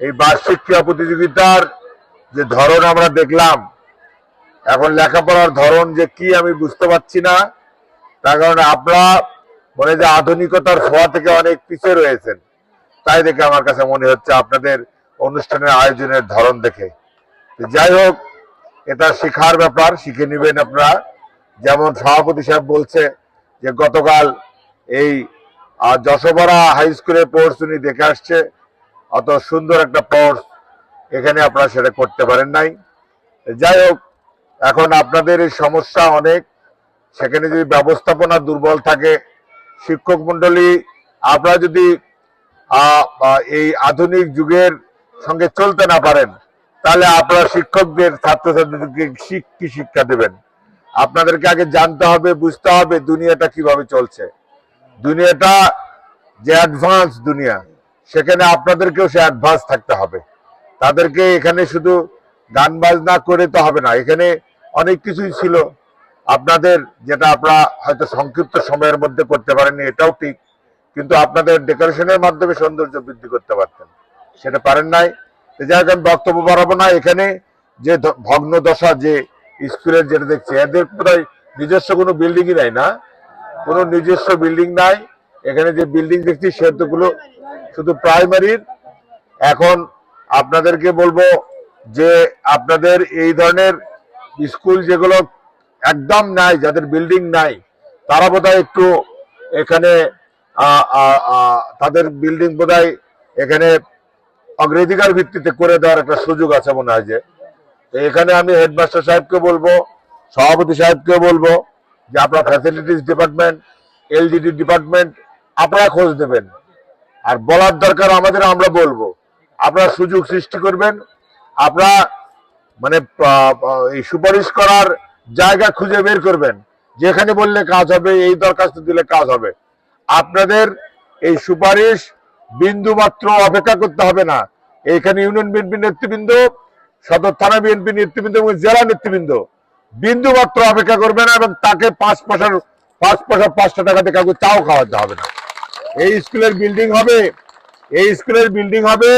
এই বার্ষিক ক্রীড়া প্রতিযোগিতার যে ধরন আমরা দেখলাম, এখন লেখাপড়ার ধরন যে কি আমি বুঝতে পারছি না। তার কারণে আপনারা মনে যে আধুনিকতার ছোঁয়া থেকে অনেক পিছিয়ে রয়েছেন। তাই দেখে আমার কাছে মনে হচ্ছে আপনাদের অনুষ্ঠানের আয়োজনের ধরন দেখে। যাই হোক, এটা শেখার ব্যাপার, শিখে নেবেন আপনারা। যেমন সভাপতি সাহেব বলছে যে গতকাল এই যশোবরা হাই স্কুলে পোর্স উনি দেখে আসছে। অত সুন্দর একটা পোর্স এখানে আপনারা সেটা করতে পারেন নাই। যাই হোক, এখন আপনাদের এই সমস্যা অনেক। সেখানে যদি ব্যবস্থাপনা দুর্বল থাকে, শিক্ষক মন্ডলী আপনারা যদি এই আধুনিক যুগের সঙ্গে চলতে না পারেন, তাহলে আপনারা শিক্ষকদের, ছাত্রছাত্রীদেরকে কি শিক্ষা দেবেন? আপনাদেরকে আগে জানতে হবে, বুঝতে হবে দুনিয়াটা কীভাবে চলছে। দুনিয়াটা যে অ্যাডভান্স দুনিয়া। সেখানে আপনাদেরকেও সে অ্যাডভান্স থাকতে হবে। তাদেরকে এখানে শুধু গান বাজনা করে তো হবে না, এখানে অনেক কিছুই ছিল। আপনাদের যেটা আপনারা হয়তো সংক্ষিপ্ত সময়ের মধ্যে করতে পারেননি এটাও ঠিক, কিন্তু আপনাদের ডেকোরেশনের মাধ্যমে সৌন্দর্য বৃদ্ধি করতে পারতেন। সেটা পারেন নাই। যাই হোক আমি বক্তব্য বাড়াবো না, এখানে যে ভগ্ন দশা যে স্কুলের যেটা দেখছি, এদের বোধহয় নিজস্ব কোনো বিল্ডিংই নাই না? কোনো নিজস্ব বিল্ডিং নাই। এখানে যে বিল্ডিং দেখছি, সেগুলো শুধু প্রাইমারির এখন আপনাদেরকে বলব যে আপনাদের এই ধরনের স্কুল যেগুলো একদম নাই, যাদের বিল্ডিং নাই, তারা বোধহয় একটু এখানে তাদের বিল্ডিং বোধহয় এখানে অগ্রাধিকার ভিত্তিতে করে দেওয়ার একটা সুযোগ আছে মনে হয় যে। এখানে আমি হেডমাস্টার সাহেবকে বলব, সভাপতি সাহেবকে বলব যে, আপনার ফ্যাসিলিটিস ডিপার্টমেন্ট এলডিডি ডিপার্টমেন্ট আপনারা খোঁজ দেবেন আর বলার দরকার আমাদের, আমরা বলব। আপনারা সুযোগ সৃষ্টি করবেন। আপনারা মানে সুপারিশ করার জায়গা খুঁজে বের করবেন। যেখানে বললে কাজ হবে, এই দরখাস্ত দিলে কাজ হবে। আপনাদের এই সুপারিশ বিন্দু মাত্র অপেক্ষা করতে হবে না। এখানে ইউনিয়ন বিএনপি নেতৃবৃন্দ, সদর থানা বিএনপি নেতৃবৃন্দ এবং জেলা নেতৃবৃন্দ বিন্দু মাত্র অপেক্ষা করবে না এবং তাকে পাঁচ পয়সার, পাঁচ পয়সা পাঁচশো টাকাতে কাউকে চাও খাওয়াতে হবে না। এই স্কুলের বিল্ডিং হবে, এই স্কুলের বিল্ডিং হবে,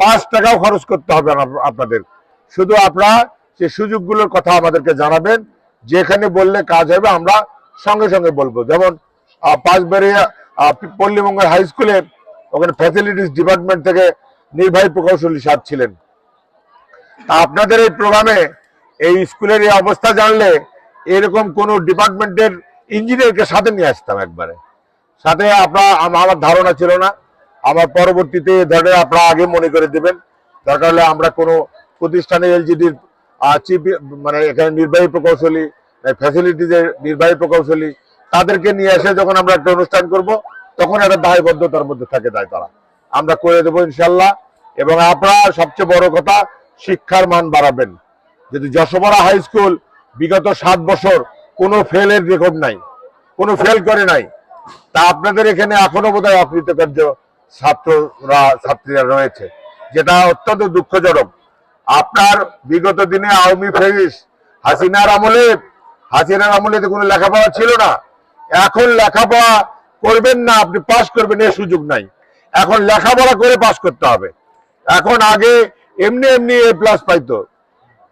পাঁচ টাকাও খরচ করতে হবে আপনাদের। শুধু আপনারা সেই সুযোগগুলোর কথা আমাদেরকে জানাবেন, যেখানে বললে কাজ হবে, আমরা সঙ্গে সঙ্গে বলব। যেমন পাঁচবাড়িয়া পল্লীমঙ্গল হাই স্কুলে ওখানে ফ্যাসিলিটিস ডিপার্টমেন্ট থেকে নির্বাহী প্রকৌশলী সাহেব ছিলেন। আপনাদের এই প্রোগ্রামে এই স্কুলের এই অবস্থা জানলে এরকম কোন ডিপার্টমেন্টের ইঞ্জিনিয়ারকে সাথে নিয়ে আসতাম একবারে। সাথে আপনার আমার ধারণা ছিল না। আমার পরবর্তীতে ধরনের আপনারা আগে মনে করে দেবেন। দরকার হলে আমরা কোনো প্রতিষ্ঠানে এলজিডির চিফ মানে এখানে নির্বাহী প্রকৌশলী ফ্যাসিলিটিজের নির্বাহী প্রকৌশলী তাদেরকে নিয়ে এসে যখন আমরা একটা অনুষ্ঠান করব, তখন একটা দায়বদ্ধতার মধ্যে থাকে তাই তারা। আমরা করে দেবো ইনশাল্লাহ এবং আপনারা সবচেয়ে বড় কথা, শিক্ষার মান বাড়াবেন। যদি যশোবরা হাই স্কুল বিগত সাত বছর কোনো ফেলের রেকর্ড নাই, কোনো ফেল করে নাই তা আপনাদের এখানে এখনও বোধহয় অকৃতকার্য ছাত্ররা, ছাত্রীরা রয়েছে, যেটা অত্যন্ত দুঃখজনক। আপনার বিগত দিনে আওয়ামী ফেরিস হাসিনার আমলে হাসিনার আমলে তো কোনো লেখাপড়া ছিল না। এখন লেখাপড়া করবেন না, আপনি পাস করবেন এর সুযোগ নাই। এখন লেখাপড়া করে পাশ করতে হবে। এখন আগে এমনি এমনি এ প্লাস পাইতো।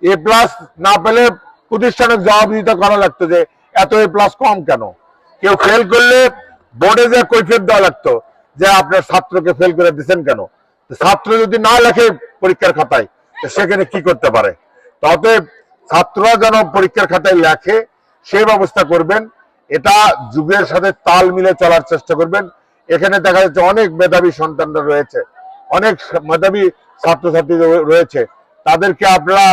এ প্লাস না পেলে প্রতিষ্ঠানের জবাবদিহিতা করা লাগতো যে, এত এ প্লাস কম কেন? কেউ ফেল করলে বোর্ডে যে কৈফিয়ত দেওয়া লাগতো, যে আপনার ছাত্রকে ফেল করে দিচ্ছেন কেন? ছাত্র যদি না লেখে পরীক্ষার খাতায় সেখানে কি করতে পারে? অতএব ছাত্ররা যেন পরীক্ষার খাতায় লেখে, সে ব্যবস্থা করবেন। এটা যুগের সাথে তাল মিলে চলার চেষ্টা করবেন। এখানে দেখা যাচ্ছে অনেক মেধাবী সন্তানরা রয়েছে, অনেক মেধাবী ছাত্রছাত্রী রয়েছে। তাদেরকে আপনারা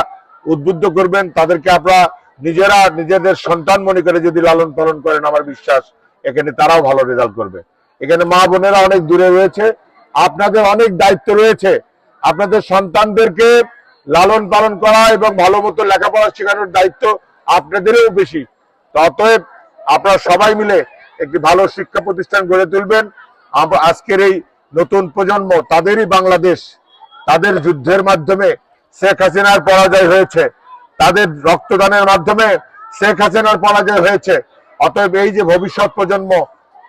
উদ্বুদ্ধ করবেন, তাদেরকে আপনারা নিজেরা নিজেদের সন্তান মনে করে যদি লালন পালন করেন, আমার বিশ্বাস এখানে তারাও ভালো রেজাল্ট করবে। এখানে মা বোনেরা অনেক দূরে রয়েছে। আপনাদের অনেক দায়িত্ব রয়েছে। আপনাদের সন্তানদেরকে লালন পালন করা এবং ভালো মতো লেখাপড়া শেখানোর দায়িত্ব আপনাদেরও বেশি। অতএব আপনারা সবাই মিলে একটি ভালো শিক্ষা প্রতিষ্ঠান গড়ে তুলবেন। আজকের এই নতুন প্রজন্ম তাদেরই বাংলাদেশ। তাদের যুদ্ধের মাধ্যমে শেখ হাসিনার পরাজয় হয়েছে। তাদের রক্তদানের মাধ্যমে শেখ হাসিনার পরাজয় হয়েছে। অতএব এই যে ভবিষ্যৎ প্রজন্ম,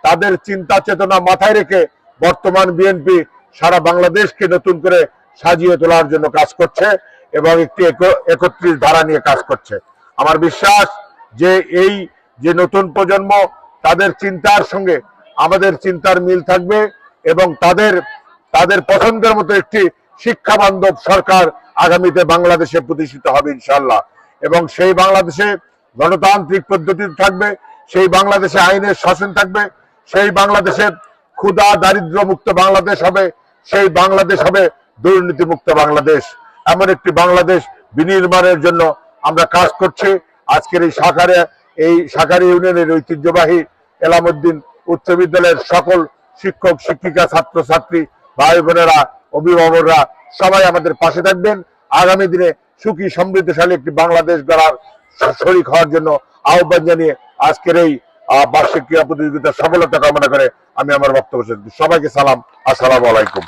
তাদের চিন্তা চেতনা মাথায় রেখে বর্তমান বিএনপি সারা বাংলাদেশকে নতুন করে সাজিয়ে তোলার জন্য কাজ করছে এবং একটি এক- একত্রিশ ধারা নিয়ে কাজ করছে। আমার বিশ্বাস যে এই যে নতুন প্রজন্ম, তাদের চিন্তার সঙ্গে আমাদের চিন্তার মিল থাকবে এবং তাদের তাদের পছন্দের মতো একটি শিক্ষা বান্ধব সরকার আগামীতে বাংলাদেশে প্রতিষ্ঠিত হবে ইনশাল্লাহ এবং সেই বাংলাদেশে গণতান্ত্রিক পদ্ধতিতে থাকবে সেই বাংলাদেশে আইনের শাসন থাকবে, সেই বাংলাদেশের ক্ষুধা, দারিদ্র মুক্ত বাংলাদেশ হবে, সেই বাংলাদেশ হবে দুর্নীতি মুক্ত বাংলাদেশ। এমন একটি বাংলাদেশ বিনির্মাণের জন্য আমরা কাজ করছি। আজকের এই শাখারে, এই শাখারি ইউনিয়নের ঐতিহ্যবাহী এলামুদ্দিন উচ্চ বিদ্যালয়ের সকল শিক্ষক, শিক্ষিকা ছাত্র ছাত্রী ভাই বোনেরা, অভিভাবকরা সবাই আমাদের পাশে থাকবেন। আগামী দিনে সুখী, সমৃদ্ধশালী একটি বাংলাদেশ গড়ার শরিক হওয়ার জন্য আহ্বান জানিয়ে আজকের এই বার্ষিক ক্রীড়া প্রতিযোগিতার সফলতা কামনা করে আমি আমার বক্তব্য সবাইকে সালাম। আসসালাম আলাইকুম।